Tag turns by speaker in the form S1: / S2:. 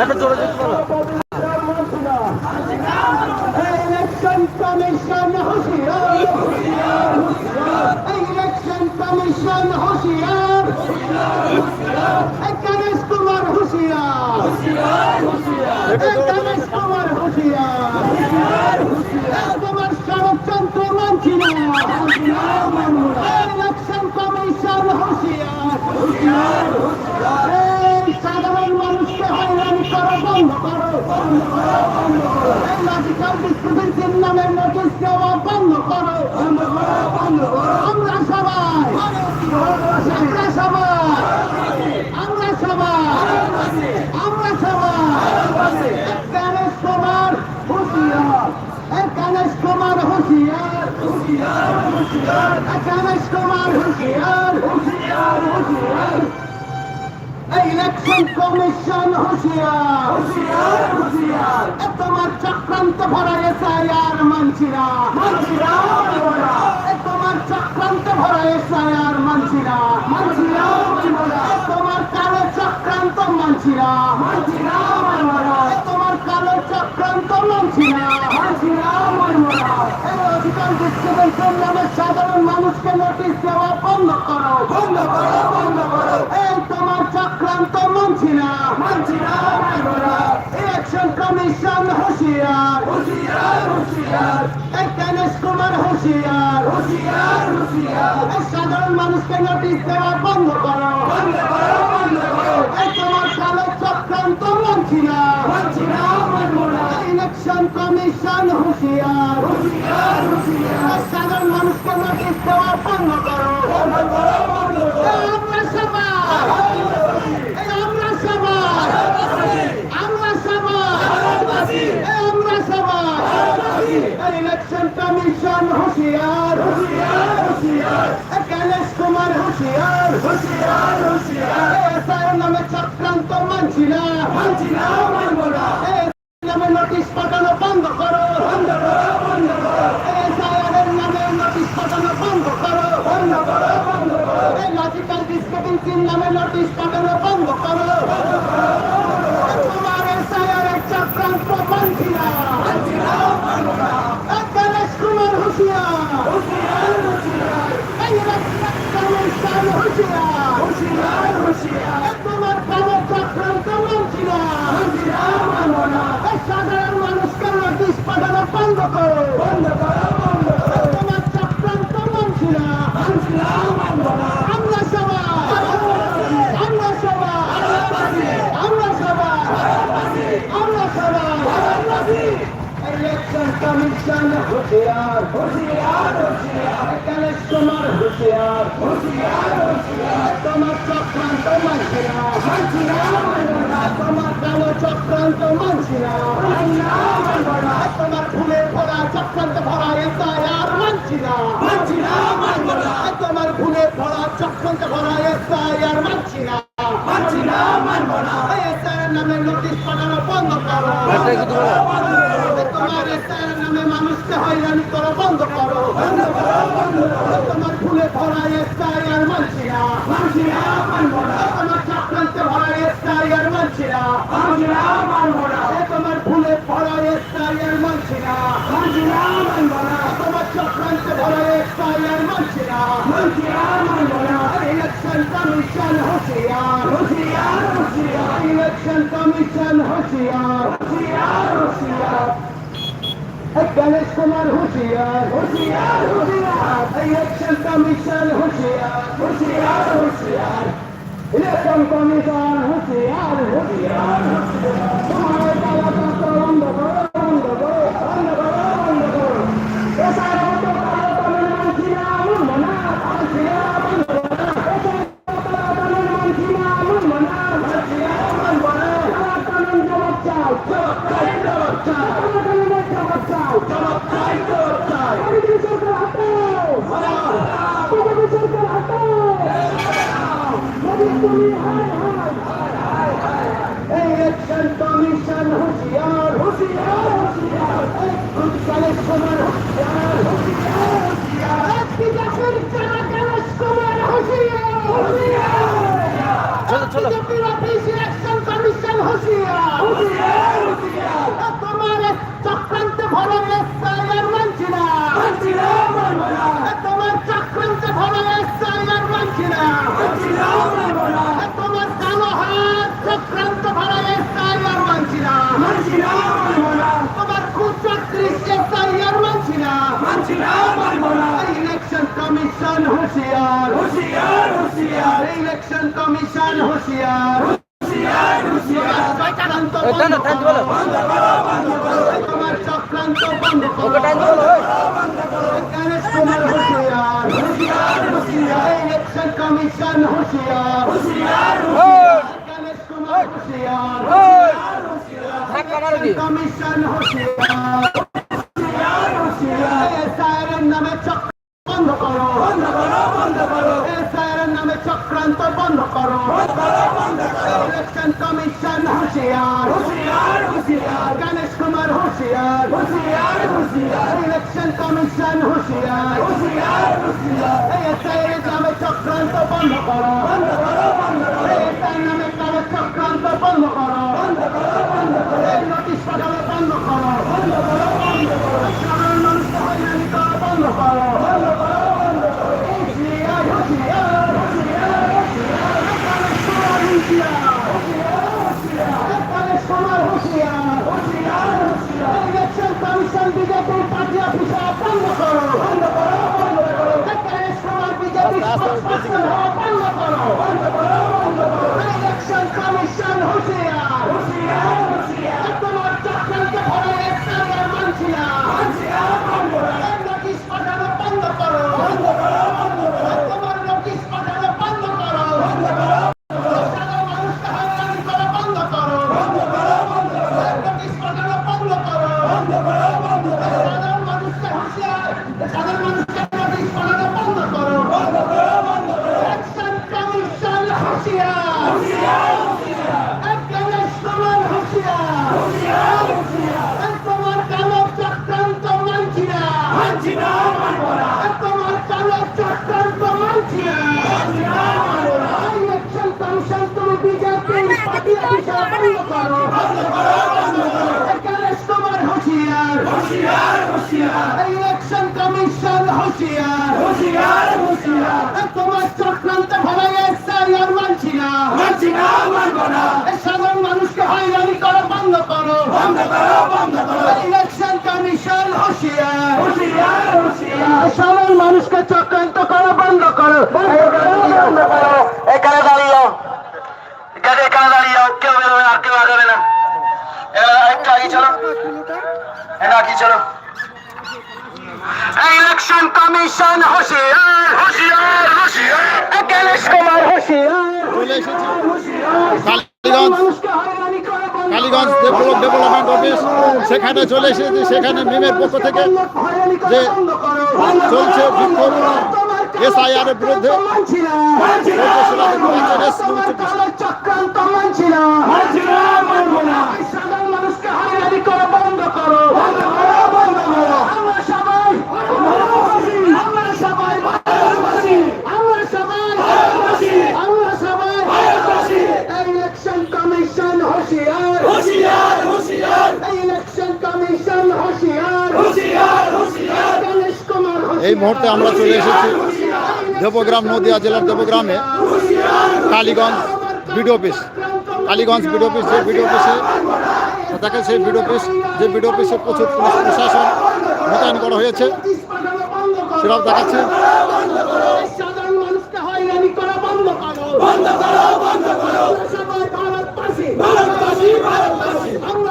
S1: একটা জোরে যেতে বলো
S2: আর মানছি না ইলেকশন কমিশন হুঁশিয়ার ইলেকশন কমিশন হুঁশিয়ার গণেশ কুমার হুঁশিয়ার গণেশ কুমার হুঁশিয়ার তোমার ষড়যন্ত্র মানছি না ইলেকশন কমিশন হুঁশিয়ার এই সাধারণ মানুষকে হয়রানি করো বন্ধ করো এই লজিক্যাল ডিস্ট্রিবিউশন নামের নোটিশ দেওয়া বন্ধ করো আমরা সবাই আমরা সবাই আমরা সবাই আমরা সবাই গণেশ কুমার ইলেকশন কমিশন হুঁশিয়ার হুঁশিয়ার চক্রান্ত ভরা এসআইআর মানছিরা। মানছিরা? তোমার চক্রান্ত ভরা এসআইআর মানছিরা। মানছিরা? তোমার কালো চক্রান্ত মানছিরা। মানছিরা? তোমার কালো চক্রান্ত মানছিরা। মানছিরা? অধিকার ডিস্ট্রিবিউশন নামে সাধারণ মানুষকে নোটিশ দেওয়া বন্ধ করো। বন্ধ করো বন্ধ করো। এই তোমার চক্রান্ত মানছি না ইলেকশন কমিশন হুঁশিয়ার। হুঁশিয়ার হুঁশিয়ার গণেশ হুঁশিয়ার। হুঁশিয়ার হুঁশিয়ার সাধারণ মানুষকে নোটিশ দেওয়া বন্ধ করো। তোমার কালো চক্রান্ত মানছি না। মানছি না মানবো ইলেকশন কমিশন হুঁশিয়ার। হুঁশিয়ার সাধারণ মানুষকে নোটিশ দেওয়া বন্ধ করো বন্ধ করো আমরা সবাই এই আমরা সবাই আমরা সবাই এই আমরা সবাই ইলেকশন কমিশন হুঁশিয়ার হুঁশিয়ার হুঁশিয়ার। গণেশ কুমার হুঁশিয়ার হুঁশিয়ার হুঁশিয়ার। এসআইয়ের নামে চক্রান্ত মানছি না মানছি না, মানবো না। নামে নোটিশ পাঠানো বন্ধ করো বন্ধ করো বন্ধ করো। নামে নোটিশ পাঠানো বন্ধ করো বন্ধ করো বন্ধ করো। এই লজিক্যাল ডিসক্রিপেন্সির নামে নোটিশ পাঠানো বন্ধ করো তোমার এসআইয়ের চক্রান্ত মানছি না মানছি না মানবো না গণেশ কুমার হুঁশিয়ার হুঁশিয়ার হুঁশিয়ার এই ইলেকশন কমিশন হুঁশিয়ার হুঁশিয়ার হুঁশিয়ার তোমার কালো চক্রান্ত মানছি না মানছি না মানবো না এই সাধারণ মানুষকে নোটিশ পাঠানো বন্ধ করো বন্ধ করো। বন্ধ করো তোমার চক্রান্ত মানছি না মানছি না মানবো না আমরা সবাই আমরা সবাই আমরা সবাই আমরা সবাই ইলেকশন কমিশন হুঁশিয়ার হুঁশিয়ার হুঁশিয়ার গণেশ কুমার হুঁশিয়ার হুঁশিয়ার হুঁশিয়ার তোমার চক্রান্ত মানছি না মানছি না মানবো না তোমার কালো চক্রান্ত মানছি না মানছি না তোমার তোমার ফুলে ভরা চক্রান্ত ভরা এসআই আর মানছি না মানছি না মানবো না এসআই নামে নোটিশ পাঠানো বন্ধ করো
S1: একটা কি তোমার
S2: তোমার এসআই নামে মানুষকে হয়রানি করো বন্ধ করো বন্ধ করো বন্ধ করো তোমার ফুলে ভরা এসআই আর মানছি না তোমার চক্রান্তে ভরা এসআই আর মানছি না না তোমার ফুলে ভরা এসআই আর মানছি না তোমার চক্রান্তে ভরা এসআই আর মানছি না না মানবো না ইলেকশন কমিশন হুঁশিয়ার হুঁশিয়ার হুঁশিয়ার ইলেকশন কমিশন গণেশ কুমার হুশিয়ার হুশিয়ার হুশিয়ার। হুঁশিয়ার ইলেকশন কমিশন হুশিয়ার হুশিয়ার হুশিয়ার। ইলেকশন কমিশন হুশিয়ার হুশিয়ার। তোমার কালাতন্ত্র বন্ধ করো বন্ধ করো বন্ধ করো বন্ধ করো এসার মতো কালো তমিল মানছি না মানবো না মানছি না মানবো না এসার মতো কালো তমিল মানছি না মানবো না মানছি না মানবো না কালো তমিল জবাব চাও জবাব চাই জবাব চাই কালো তমিলের জবাব চাও জবাব চাই জবাব চাই বিজেপি সরকার হটাও বিজেপি সরকার হটাও মোদী তুমি হায় হায় ইলেকশন কমিশন হুঁশিয়ার হুঁশিয়ার হুঁশিয়ার কুমার হুঁশিয়ার হুঁশিয়ার
S1: চলো
S2: বিজেপির অফিস ইলেকশন কমিশন হুঁশিয়ার এ তোমার এ চক্রান্তে ভরা এসআইআর মানছি না এ তোমার চক্রান্তে ভরা এসআইআর মানছি না এ তোমার কালো হাত চক্রান্ত ভরা এসআইআর মানছি না তোমার কুচক্রিস এসআইআর মানছি না ইলেকশন কমিশন হুঁশিয়ার ইলেকশন কমিশন হুঁশিয়ার চক্রান্ত
S1: এই টান টান বলো
S2: তোমার চক্রান্ত বন্ধ করো।
S1: ওকে টান বলো
S2: গণেশ কুমার হুঁশিয়ার। ইলেকশন কমিশন হুঁশিয়ার। গণেশ কুমার হুঁশিয়ার। কমিশন হুঁশিয়ার এসআইআর নামে চক্র বন্ধ করো এসআইআর নামে চক্রান্ত বন্ধ করো ইলেকশন কমিশন হুঁশিয়ার গণেশ কুমার হুঁশিয়ার ইলেকশন কমিশন হুঁশিয়ার। এসআইআর নামে চক্রান্ত বন্ধ করো। এসআইআর নামে কালো চক্রান্ত বন্ধ করো। এই নোটিশ পাঠানো বন্ধ করো। সাধারণ কুমার বিজেপির করো চক্রান্ত এই সাধারণ মানুষকে করা বন্ধ করো চক্রান্ত করা বন্ধ করো বন্ধ করো
S3: এখানে দাঁড়িয়ে এখানে দাঁড়িয়ে যাও কেউ বেরোবে না আর কেউ আগাবে না এখানে একটু আগে চলো। এটা কি চলো।
S2: ইলেকশন কমিশন হুঁশিয়ার
S3: হুঁশিয়ার হুঁশিয়ার
S2: গণেশ কুমার হুঁশিয়ার
S4: চলে এসেছি। কালীগঞ্জ।
S2: করো।
S4: ডেভেলপমেন্ট অফিস সেখানে চলে এসেছি সেখানে মিমের পক্ষ থেকে যে চলছে বিক্ষোভ। এসআইআর এর বিরুদ্ধে
S2: চক্রান্ত মানছি না।
S4: চোদ্দশো টাকা কমিশন এস
S2: তোমার কালো চক্রান্ত মানছি না। এই সাধারণ মানুষকে হয়রানি করা বন্ধ করো। আমরা সবাই আমরা সবাই আমরা সবাই আমরা সবাই এই ইলেকশন কমিশন হুঁশিয়ার এই ইলেকশন কমিশন হুঁশিয়ার। গণেশ কুমার
S4: এই মুহূর্তে আমরা চলে এসেছি দেবগ্রাম নদিয়া জেলার দেবগ্রামে। Kaliganj BDO office. Kaliganj BDO office যে বিডিও অফিসে দেখেন সেই বিডিও অফিস যে বিডিও অফিসে প্রচুর পুলিশ প্রশাসন মোতায়েন করা হয়েছে। সেটাও দেখাচ্ছে।
S2: সাধারণ মানুষকে হয়রানি করা বন্ধ করো। ভারতবাসী ভারতবাসী আমরা